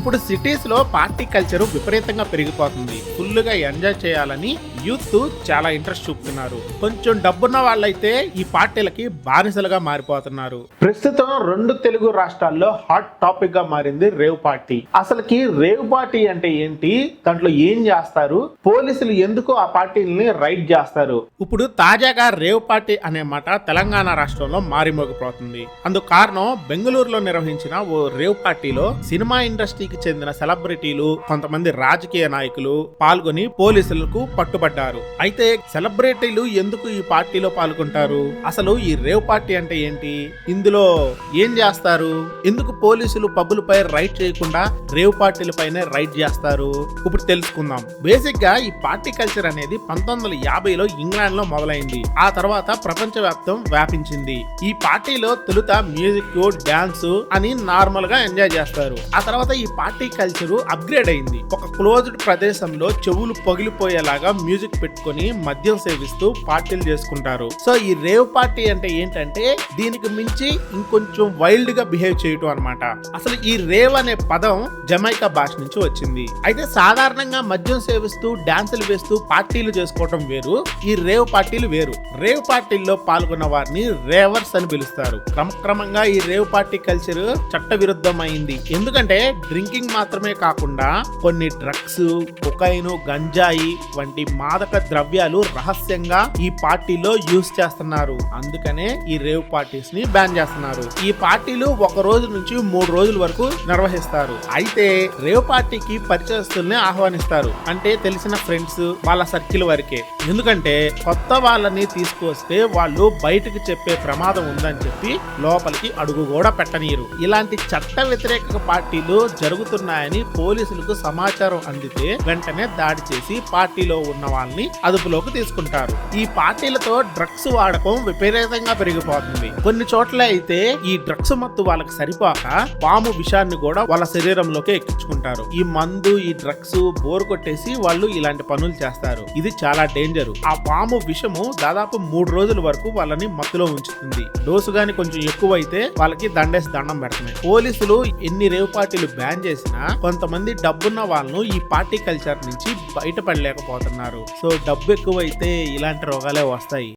ఇప్పుడు సిటీస్లో party culture విపరీతంగా పెరిగిపోతుంది. ఫుల్గా ఎంజాయ్ చేయాలని యూత్ చాలా ఇంట్రెస్ట్ చూపుతున్నారు. కొంచెం డబ్బున్న వాళ్ళైతే ఈ పార్టీలకి బానిసలుగా మారిపోతున్నారు. ప్రస్తుతం రెండు తెలుగు రాష్ట్రాల్లో హాట్ టాపిక్గా మారింది రేవ్ పార్టీ. అసలుకి రేవ్ పార్టీ అంటే ఏంటి? దాంట్లో ఏం చేస్తారు? పోలీసులు ఎందుకు ఆ పార్టీని రైడ్ చేస్తారు? ఇప్పుడు తాజాగా రేవ్ పార్టీ అనే మాట తెలంగాణ రాష్ట్రంలో మారిమోగిపోతుంది. అందుకు కారణం బెంగళూరులో నిర్వహించిన ఓ రేవ్ పార్టీలో సినిమా పార్టీకి చెందిన సెలబ్రిటీలు కొంతమంది రాజకీయ నాయకులు పాల్గొని పోలీసులకు పట్టుబడ్డారు. అయితే సెలబ్రిటీలు ఎందుకు ఈ పార్టీలో పాల్గొంటారు? అసలు ఈ రేవ్ పార్టీ అంటే ఏంటి? ఇందులో ఏం చేస్తారు? ఎందుకు పోలీసులు పబ్బులపై రైడ్ చేయకుండా రేవ్ పార్టీలపైనే రైడ్ చేస్తారు? ఇప్పుడు తెలుసుకుందాం. బేసిక్గా ఈ పార్టీ కల్చర్ అనేది పంతొమ్మిది వందల యాభైలో ఇంగ్లాండ్లో మొదలైంది. ఆ తర్వాత ప్రపంచ వ్యాప్తం వ్యాపించింది. ఈ పార్టీలో తొలుత మ్యూజిక్ డాన్స్ అని నార్మల్గా ఎంజాయ్ చేస్తారు. ఆ తర్వాత ఈ పార్టీ కల్చర్ అప్గ్రేడ్ అయింది. ఒక క్లోజ్డ్ ప్రదేశంలో చెవులు పగిలిపోయేలాగా మ్యూజిక్ పెట్టుకొని మద్యం సేవిస్తూ పార్టీలు చేసుకుంటారు. సో ఈ రేవ్ పార్టీ అంటే ఏంటంటే దీనికి మించి ఇంకొంచెం వైల్డ్గా బిహేవ్ చేయటం అనమాట అసలు ఈ రేవ్ అనే పదం జమైకా భాష నుంచి వచ్చింది. అయితే సాధారణంగా మద్యం సేవిస్తూ డాన్సులు వేస్తూ పార్టీలు చేసుకోవటం వేరు ఈ రేవ్ పార్టీలు వేరు. రేవ్ పార్టీల్లో పాల్గొన్న వారిని రేవర్స్ అని పిలుస్తారు. క్రమక్రమంగా ఈ రేవ్ పార్టీ కల్చర్ చట్టవిరుద్ధమైంది. ఎందుకంటే డ్రింక్ డ్రింకింగ్ మాత్రమే కాకుండా కొన్ని డ్రగ్స్ కొకైన్ గంజాయి వంటి మాదక ద్రవ్యాలు రహస్యంగా ఈ పార్టీలో యూస్ చేస్తున్నారు. అందుకనే ఈ రేవ్ పార్టీస్ని బ్యాన్ చేస్తున్నారు. ఈ పార్టీలు ఒక రోజు నుంచి మూడు రోజుల వరకు నిర్వహిస్తారు. అయితే రేవ్ పార్టీకి పరిచయస్తుల్ని ఆహ్వానిస్తారు. అంటే తెలిసిన ఫ్రెండ్స్ వాళ్ళ సర్కిల్ వరకే. ఎందుకంటే కొత్త వాళ్ళని తీసుకొస్తే వాళ్ళు బయటకు చెప్పే ప్రమాదం ఉందని చెప్పి లోపలికి అడుగు కూడా పెట్టనీరు ఇలాంటి చట్ట వ్యతిరేక పార్టీలు జరుగు జరుగుతున్నాయని పోలీసులకు సమాచారం అందితే వెంటనే దాడి చేసి పార్టీలో ఉన్న వాళ్ళని అదుపులోకి తీసుకుంటారు. ఈ పార్టీలతో డ్రగ్స్ వాడకం విపరీతంగా పెరిగిపోతుంది. కొన్ని చోట్ల అయితే ఈ డ్రగ్స్ మత్తు వాళ్ళకి సరిపోక పాము విషాన్ని కూడా వాళ్ళ శరీరంలోకి ఎక్కించుకుంటారు. ఈ మందు ఈ డ్రగ్స్ బోర్ కొట్టేసి వాళ్ళు ఇలాంటి పనులు చేస్తారు. ఇది చాలా డేంజర్. ఆ పాము విషము దాదాపు మూడు రోజుల వరకు వాళ్ళని మత్తులో ఉంచుతుంది. డోసు గాని కొంచెం ఎక్కువైతే వాళ్ళకి దండేసి దండం పెడుతున్నాయి పోలీసులు ఎన్ని రేవ్ పార్టీలు బ్యాన్ చేసినా కొంతమంది డబ్బున్న వాళ్ళు ఈ పార్టీ కల్చర్ నుంచి బయటపడలేకపోతున్నారు. సో డబ్బు ఎక్కువైతే ఇలాంటి రోగాలే వస్తాయి.